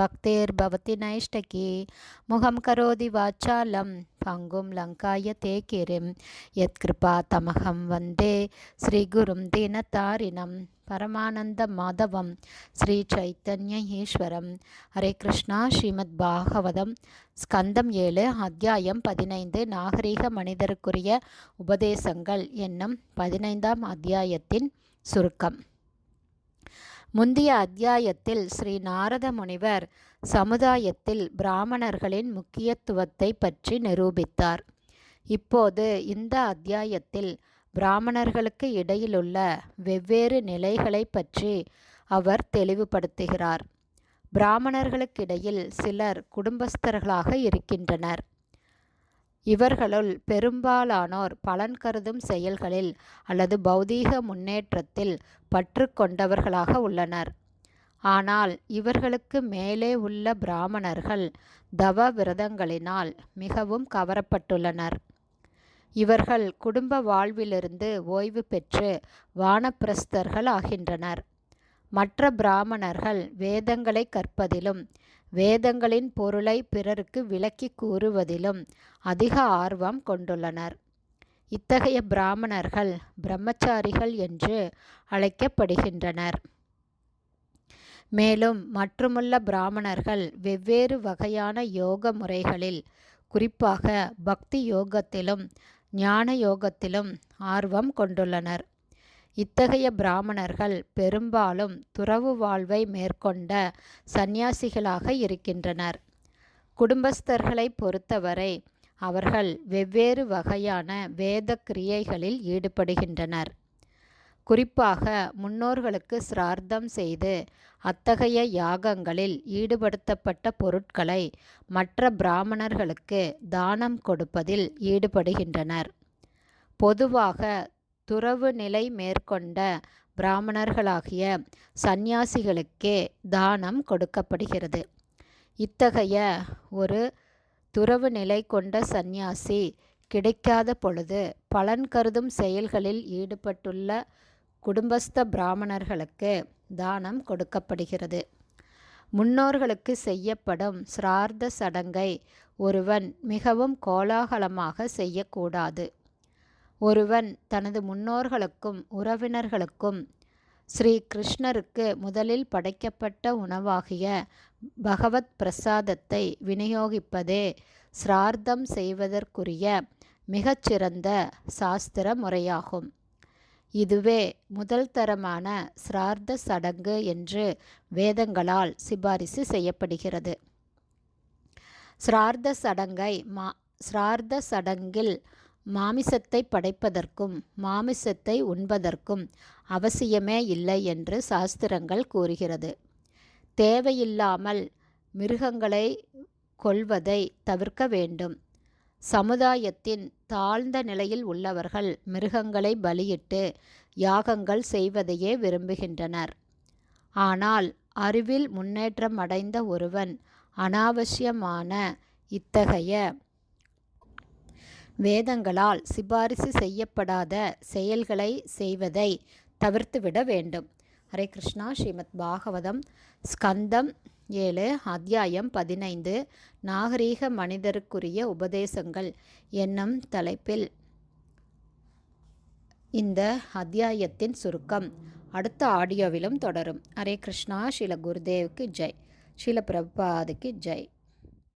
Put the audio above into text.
பக்தேர்பவதி நைஷ்டகி முகம் கரோதி வாச்சாலம் பங்கும் லங்காய தே கிரிம் யத்கிருபா தமகம் வந்தே ஸ்ரீகுரும் தினதாரிணம் பரமானந்த மாதவம் ஸ்ரீ சைத்தன்ய ஈஸ்வரம். ஹரே கிருஷ்ணா ஸ்ரீமத் பாகவதம். ஸ்கந்தம் ஏழு அத்தியாயம் பதினைந்து நாகரீக மனிதருக்குரிய உபதேசங்கள் என்னும் பதினைந்தாம் அத்தியாயத்தின் சுருக்கம். முந்தைய அத்தியாயத்தில் ஸ்ரீ நாரத முனிவர் சமுதாயத்தில் பிராமணர்களின் முக்கியத்துவத்தை பற்றி நிரூபித்தார். இப்போது இந்த அத்தியாயத்தில் பிராமணர்களுக்கு இடையிலுள்ள வெவ்வேறு நிலைகளை பற்றி அவர் தெளிவுபடுத்துகிறார். பிராமணர்களுக்கிடையில் சிலர் குடும்பஸ்தர்களாக இருக்கின்றனர். இவர்களுள் பெரும்பாலானோர் பலன் கருதும் செயல்களில் அல்லது பௌதீக முன்னேற்றத்தில் பற்று கொண்டவர்களாக உள்ளனர். ஆனால் இவர்களுக்கு மேலே உள்ள பிராமணர்கள் தவ விரதங்களினால் மிகவும் கவரப்பட்டுள்ளனர். இவர்கள் குடும்ப வாழ்விலிருந்து ஓய்வு பெற்று வானப்பிரஸ்தர்கள் ஆகின்றனர். மற்ற பிராமணர்கள் வேதங்களை கற்பதிலும் வேதங்களின் பொருளை பிறருக்கு விளக்கி கூறுவதிலும் அதிக ஆர்வம் கொண்டுள்ளனர். இத்தகைய பிராமணர்கள் பிரம்மச்சாரிகள் என்று அழைக்கப்படுகின்றனர். மேலும் மற்றுமுள்ள பிராமணர்கள் வெவ்வேறு வகையான யோக முறைகளில் குறிப்பாக பக்தி யோகத்திலும் ஞான யோகத்திலும் ஆர்வம் கொண்டுள்ளனர். இத்தகைய பிராமணர்கள் பெரும்பாலும் துறவு வாழ்வை மேற்கொண்ட சந்நியாசிகளாக இருக்கின்றனர். குடும்பஸ்தர்களை பொறுத்தவரை அவர்கள் வெவ்வேறு வகையான வேத கிரியைகளில் ஈடுபடுகின்றனர். குறிப்பாக முன்னோர்களுக்கு சிரார்த்தம் செய்து அத்தகைய யாகங்களில் ஈடுபடுத்தப்பட்ட பொருட்களை மற்ற பிராமணர்களுக்கு தானம் கொடுப்பதில் ஈடுபடுகின்றனர். பொதுவாக துறவு நிலை மேற்கொண்ட பிராமணர்களாகிய சந்நியாசிகளுக்கே தானம் கொடுக்கப்படுகிறது. இத்தகைய ஒரு துறவு நிலை கொண்ட சந்நியாசி கிடைக்காத பொழுது பலன் கருதும் செயல்களில் ஈடுபட்டுள்ள குடும்பஸ்த பிராமணர்களுக்கு தானம் கொடுக்கப்படுகிறது. முன்னோர்களுக்கு செய்யப்படும் சிரார்த்த சடங்கை ஒருவன் மிகவும் கோலாகலமாக செய்யக்கூடாது. ஒருவன் தனது முன்னோர்களுக்கும் உறவினர்களுக்கும் ஸ்ரீ கிருஷ்ணருக்கு முதலில் படைக்கப்பட்ட உணவாகிய பகவத் பிரசாதத்தை விநியோகிப்பதே சிரார்த்தம் செய்வதற்குரிய மிகச்சிறந்த சாஸ்திர முறையாகும். இதுவே முதல் தரமான சிரார்த்த சடங்கு என்று வேதங்களால் சிபாரிசு செய்யப்படுகிறது. சிரார்த்த சடங்கை மா சிரார்த்த சடங்கில் மாமிசத்தை படைப்பதற்கும் மாமிசத்தை உண்பதற்கும் அவசியமே இல்லை என்று சாஸ்திரங்கள் கூறுகிறது. தேவையில்லாமல் மிருகங்களை கொள்வதை தவிர்க்க வேண்டும். சமுதாயத்தின் தாழ்ந்த நிலையில் உள்ளவர்கள் மிருகங்களை பலியிட்டு யாகங்கள் செய்வதையே விரும்புகின்றனர். ஆனால் அறிவில் முன்னேற்றம் அடைந்த ஒருவன் அனாவசியமான இத்தகைய வேதங்களால் சிபாரிசு செய்யப்படாத செயல்களை செய்வதை தவிர்த்துவிட வேண்டும். ஹரே கிருஷ்ணா. ஸ்ரீமத் பாகவதம் ஸ்கந்தம் ஏழு அத்தியாயம் பதினைந்து நாகரீக மனிதருக்குரிய உபதேசங்கள் என்னும் தலைப்பில் இந்த அத்தியாயத்தின் சுருக்கம் அடுத்த ஆடியோவிலும் தொடரும். ஹரே கிருஷ்ணா. ஸ்ரீல குருதேவுக்கு ஜெய். ஸ்ரீல பிரபாதுக்கு ஜெய்.